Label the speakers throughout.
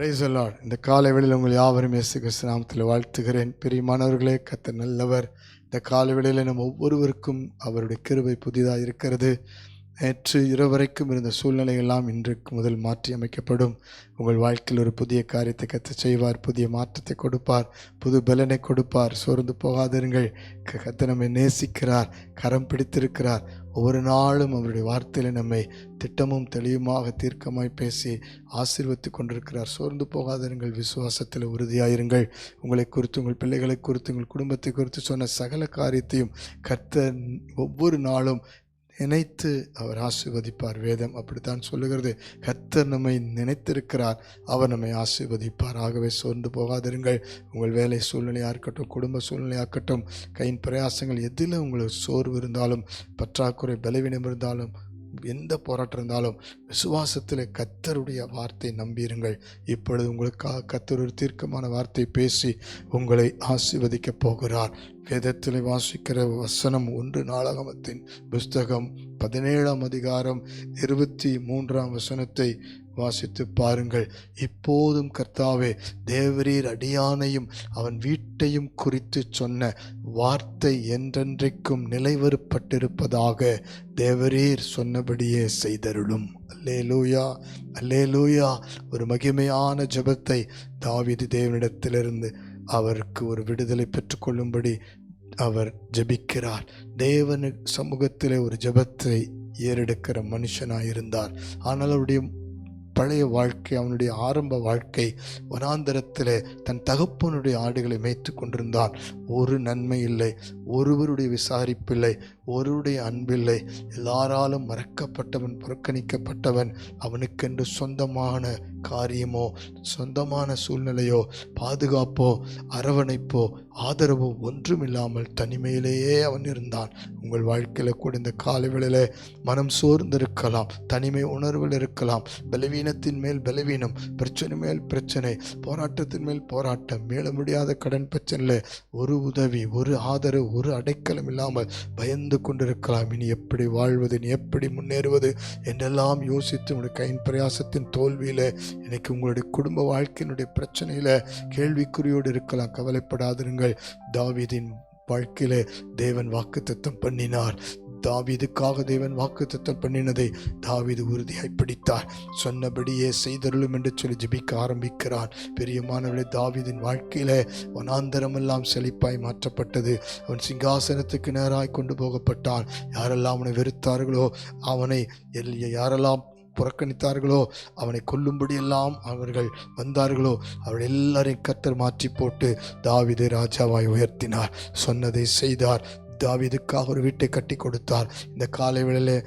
Speaker 1: Price Lord இந்த காலை வேளையில் உங்கள் யாவரும் இயேசு கிறிஸ்து நாமத்தில் வாழ்த்துகிறேன். பிரியமானவர்களே கத்த நல்லவர். இந்த காலை வேளையில் நம் ஒவ்வொருவருக்கும் அவருடைய கிருபை புதிதாக இருக்கிறது. நேற்று இரவு வரைக்கும் இருந்த சூழ்நிலையெல்லாம் இன்றைக்கு முதல் மாற்றி அமைக்கப்படும். உங்கள் வாழ்க்கையில் ஒரு புதிய காரியத்தை கற்று செய்வார் புதிய மாற்றத்தை கொடுப்பார் புது பலனை கொடுப்பார். சோர்ந்து போகாதிருங்கள். க- நம்மை நேசிக்கிறார் கரம் பிடித்திருக்கிறார். ஒவ்வொரு நாளும் அவருடைய வார்த்தையில் நம்மை திட்டமும் தெளிவுமாக தீர்க்கமாய் பேசி ஆசீர்வத்து கொண்டிருக்கிறார். சோர்ந்து போகாதிருங்கள் விசுவாசத்தில் உறுதியாயிருங்கள். உங்களை குறித்து உங்கள் பிள்ளைகளை குறித்து உங்கள் குடும்பத்தை குறித்து சொன்ன சகல காரியத்தையும் கர்த்தர் ஒவ்வொரு நாளும் நினைத்து அவர் ஆசிர்வதிப்பார். வேதம் அப்படித்தான் சொல்லுகிறது. கர்த்தர் நம்மை நினைத்திருக்கிறார். அவர் நம்மை ஆசீர்வதிப்பார். ஆகவே சோர்ந்து போகாதிருங்கள். உங்கள் வேலை சூழ்நிலையாக இருக்கட்டும் குடும்ப சூழ்நிலையாக இருக்கட்டும் கையின் பிரயாசங்கள் எதில் உங்களுக்கு சோர்வு இருந்தாலும் பற்றாக்குறை பலவீனம் இருந்தாலும் எந்த போராட்டம் இருந்தாலும் விசுவாசத்தில் கத்தருடைய வார்த்தை நம்பியிருங்கள். இப்பொழுது உங்களுக்காக கத்தர் ஒரு தீர்க்கமான வார்த்தை பேசி உங்களை ஆசிர்வதிக்கப் போகிறார். வேதத்தில் வாசிக்கிற வசனம் ஒன்று நாளாகமத்தின் புஸ்தகம் பதினேழாம் அதிகாரம் இருபத்தி மூன்றாம் வசனத்தை வாசித்து பாருங்கள். இப்போதும் கர்த்தாவே தேவரீர் அடியானையும் அவன் வீட்டையும் குறித்து சொன்ன வார்த்தை என்றென்றைக்கும் நிலைவருப்பட்டிருப்பதாக தேவரீர் சொன்னபடியே செய்தருளும். அல்லே லூயா அல்லே லூயா ஒரு மகிமையான ஜெபத்தை தாவிது தேவனிடத்திலிருந்து அவருக்கு ஒரு விடுதலை பெற்றுக்கொள்ளும்படி அவர் ஜெபிக்கிறார். தேவனு சமூகத்திலே ஒரு ஜெபத்தை ஏறெடுக்கிற மனுஷனாயிருந்தார். ஆனால் அவருடைய பழைய வாழ்க்கை அவனுடைய ஆரம்ப வாழ்க்கை வனாந்தரத்தில் தன் தகப்பனுடைய ஆடுகளை மேய்த்து கொண்டிருந்தான். ஒரு நன்மை இல்லை ஒருவருடைய விசாரிப்பில்லை ஒருவருடைய அன்பில்லை எல்லாராலும் மறக்கப்பட்டவன் புறக்கணிக்கப்பட்டவன் அவனுக்கென்று சொந்தமான காரியமோ சொந்தமான சூழ்நிலையோ பாதுகாப்போ அரவணைப்போ ஆதரவோ ஒன்றுமில்லாமல் தனிமையிலேயே அவன் இருந்தான். உங்கள் வாழ்க்கையில் கூட இந்த காலவேளையில் மனம் சோர்ந்திருக்கலாம். தனிமை உணர்வில் இருக்கலாம். பலவீனத்தின் மேல் பலவீனம் பிரச்சனை மேல் பிரச்சனை போராட்டத்தின் மேல் போராட்டம் மீள முடியாத கடன் பிரச்சனையில் ஒரு உதவி ஒரு ஆதரவு ஒரு அடைக்கலம் இல்லாமல் பயந்து கொண்டிருக்கலாம். இனி எப்படி வாழ்வது இனி எப்படி முன்னேறுவது என்றெல்லாம் யோசித்து உங்களுடைய கையின் பிரயாசத்தின் தோல்வியில் இன்னைக்கு உங்களுடைய குடும்ப வாழ்க்கையினுடைய பிரச்சனையில் கேள்விக்குறியோடு இருக்கலாம். கவலைப்படாதிருங்கள். தாவீதின் வாழ்க்கையில் தேவன் வாக்குத்தத்தம் பண்ணினார். தாவீதுக்காக தேவன் வாக்குத்தத்தம் பண்ணினதை தாவீது உறுதியாய் பிடித்தார். சொன்னபடியே செய்தருளும் என்று சொல்லி ஜிபிக்க ஆரம்பிக்கிறான் பெரியமானவளை தாவீதின் வாழ்க்கையில வனாந்தரமெல்லாம் செழிப்பாய் மாற்றப்பட்டது. அவன் சிங்காசனத்துக்கு நேராய் கொண்டு போகப்பட்டான். யாரெல்லாம் அவனை வெறுத்தார்களோ அவனை எல்- யாரெல்லாம் புறக்கணித்தார்களோ? அவனை கொல்லும்படியெல்லாம் அவர்கள் வந்தார்களோ? அவள் எல்லாரையும் கத்தர் மாற்றி போட்டு தாவிது ராஜாவாய் உயர்த்தினார். சொன்னதை செய்தார். தாவீதுக்காக ஒரு வீட்டை கட்டி கொடுத்தார். இந்த காலை வேளையிலே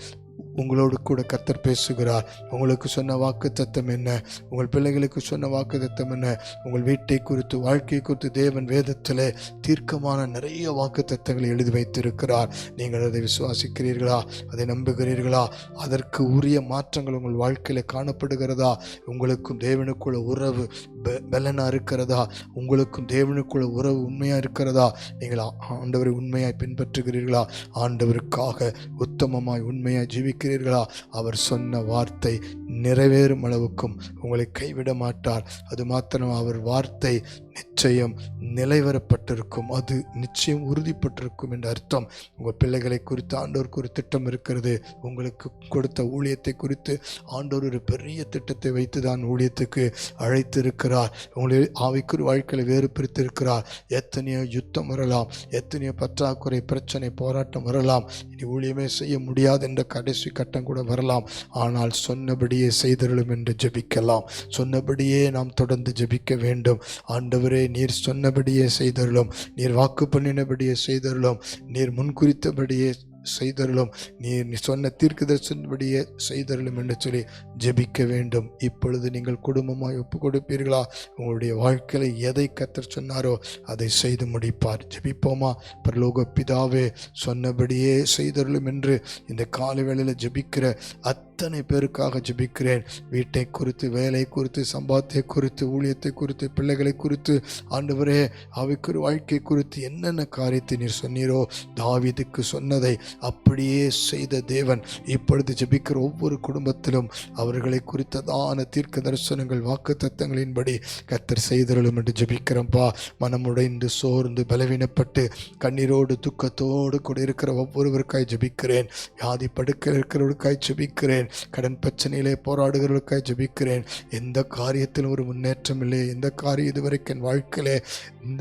Speaker 1: உங்களோடு கூட கத்தர் பேசுகிறார். உங்களுக்கு சொன்ன வாக்கு தத்தம் என்ன? உங்கள் பிள்ளைகளுக்கு சொன்ன வாக்கு தத்தம் என்ன? உங்கள் வீட்டை குறித்து வாழ்க்கை குறித்து தேவன் வேதத்தில் தீர்க்கமான நிறைய வாக்கு தத்தங்களை எழுதி வைத்திருக்கிறார். நீங்கள் அதை விசுவாசிக்கிறீர்களா? அதை நம்புகிறீர்களா? அதற்கு உரிய மாற்றங்கள் உங்கள் வாழ்க்கையில் காணப்படுகிறதா? உங்களுக்கும் தேவனுக்குள்ள உறவு பலனாக இருக்கிறதா? உங்களுக்கும் தேவனுக்குள்ள உறவு உண்மையாக இருக்கிறதா? நீங்கள் ஆண்டவரை உண்மையாய் பின்பற்றுகிறீர்களா? ஆண்டவருக்காக உத்தமமாய் உண்மையாய் ஜீவிக்கிறீர்களா? அவர் சொன்ன வார்த்தை நிறைவேறும் அளவுக்கும் உங்களை கைவிட மாட்டார். அது மாத்திரம் அவர் வார்த்தை நிச்சயம் நிலைவரப்பட்டிருக்கும். அது நிச்சயம் உறுதிப்பட்டிருக்கும் என்ற அர்த்தம். உங்கள் பிள்ளைகளை குறித்து ஆண்டோருக்கு ஒரு திட்டம் இருக்கிறது. உங்களுக்கு கொடுத்த ஊழியத்தை குறித்து ஆண்டோர் ஒரு பெரிய திட்டத்தை வைத்து தான் ஊழியத்துக்கு அழைத்திருக்கிறார். உங்களை ஆவிக்குரிய வாழ்க்கையில் வேறு பிரித்திருக்கிறார். எத்தனையோ யுத்தம் வரலாம். எத்தனையோ பற்றாக்குறை பிரச்சனை போராட்டம் வரலாம். இனி ஊழியமே செய்ய முடியாது என்ற கடைசி கட்டம் கூட வரலாம். ஆனால் சொன்னபடியே செய்தருளும் என்று ஜெபிக்கலாம். சொன்னபடியே நாம் தொடர்ந்து ஜெபிக்க வேண்டும். ஆண்டவரே நீர் சொன்னபடியே செய்தருளும். நீர் வாக்கு பண்ணினபடியே செய்தருளும். நீர் முன்குறித்தபடியே செய்தருளும். நீர் நீ சொன்ன தீர்க்கதரிசனபடியே செய்தருளும் என்று சொல்லி ஜெபிக்க வேண்டும். இப்பொழுது நீங்கள் குடும்பமாய் ஒப்பு கொடுப்பீர்களா உங்களுடைய வாழ்க்கையில் எதை கத்தர் சொன்னாரோ அதை செய்து முடிப்பார். ஜெபிப்போமா? பரலோக பிதாவே சொன்னபடியே செய்தருளும் என்று இந்த காலை வேளையில் ஜெபிக்கிற அத் அத்தனை பேருக்காக ஜெபிக்கிறேன். வீட்டை குறித்து வேலை குறித்து சம்பாத்தியை குறித்து ஊழியத்தை குறித்து பிள்ளைகளை குறித்து. ஆண்டவரே அவைக்குரிய வாழ்க்கை குறித்து என்னென்ன காரியத்தை நீர் சொன்னீரோ தாவிதுக்கு சொன்னதை அப்படியே செய்த தேவன். இப்பொழுது ஜெபிக்கிற ஒவ்வொரு குடும்பத்திலும் அவர்களை குறித்ததான தீர்க்க தரிசனங்கள் வாக்கு தத்தங்களின்படி கத்தர் செய்தருளும் என்று ஜெபிக்கிறோம்ப்பா மனமுடைந்து சோர்ந்து பலவீனப்பட்டு கண்ணீரோடு துக்கத்தோடு கூட இருக்கிற ஒவ்வொருவருக்காய் ஜெபிக்கிறேன். வியாதி படுக்க இருக்கிறவருக்காய் ஜெபிக்கிறேன். கடன் பிரச்சனையிலே போராடுகிறவர்களுக்காக ஜெபிக்கிறேன். எந்த காரியத்திலும் ஒரு முன்னேற்றம் இல்லையே எந்த காரியம் இதுவரைக்கும் என் வாழ்க்கையிலே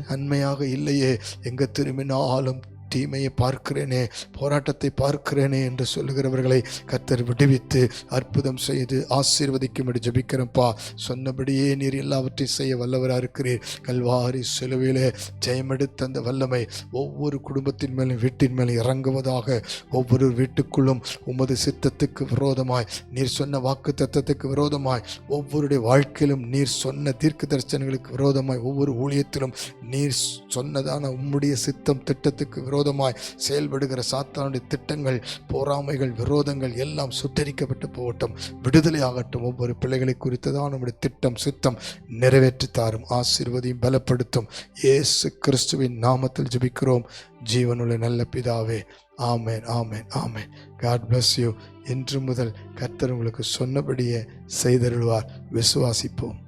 Speaker 1: நன்மையாக இல்லையே. எங்கே திரும்பினாலும் தீமையை பார்க்கிறேனே போராட்டத்தை பார்க்கிறேனே என்று சொல்லுகிறவர்களை கத்தர் விடுவித்து அற்புதம் செய்து ஆசீர்வதிக்கும்படி ஜபிக்கிறப்பா சொன்னபடியே நீர் எல்லாவற்றையும் செய்ய வல்லவராக இருக்கிறீர். கல்வாரி சிலுவையிலே ஜெயமெடுத்த அந்த வல்லமை ஒவ்வொரு குடும்பத்தின் மேலும் வீட்டின் மேலும் இறங்குவதாக ஒவ்வொரு வீட்டுக்குள்ளும் உமது சித்தத்துக்கு விரோதமாய் நீர் சொன்ன வாக்கு தத்தத்துக்கு விரோதமாய் ஒவ்வொருடைய வாழ்க்கையிலும் நீர் சொன்ன தீர்க்க தரிசனங்களுக்கு விரோதமாய் ஒவ்வொரு ஊழியத்திலும் நீர் சொன்னதான உம்முடைய சித்தம் திட்டத்துக்கு விரோதமாய் செயல்படுகிற சாத்தானுடைய திட்டங்கள் போராமைகள் விரோதங்கள் எல்லாம் சுட்டரிக்கப்பட்டு போகட்டும். விடுதலை ஆகட்டும் ஒவ்வொரு பிள்ளைகளை குறித்ததான் நம்முடைய திட்டம் சுத்தம் நிறைவேற்றி தாரும். ஆசீர்வதியும் பலப்படுத்தும். இயேசு கிறிஸ்துவின் நாமத்தில் ஜபிக்கிறோம். ஜீவனுள்ள நல்ல பிதாவே ஆமேன் ஆமேன் ஆமேன். காட் பிளஸ் யூ இன்று முதல் கர்த்தர் உங்களுக்கு சொன்னபடியே செய்தருள்வார். விசுவாசிப்போம்.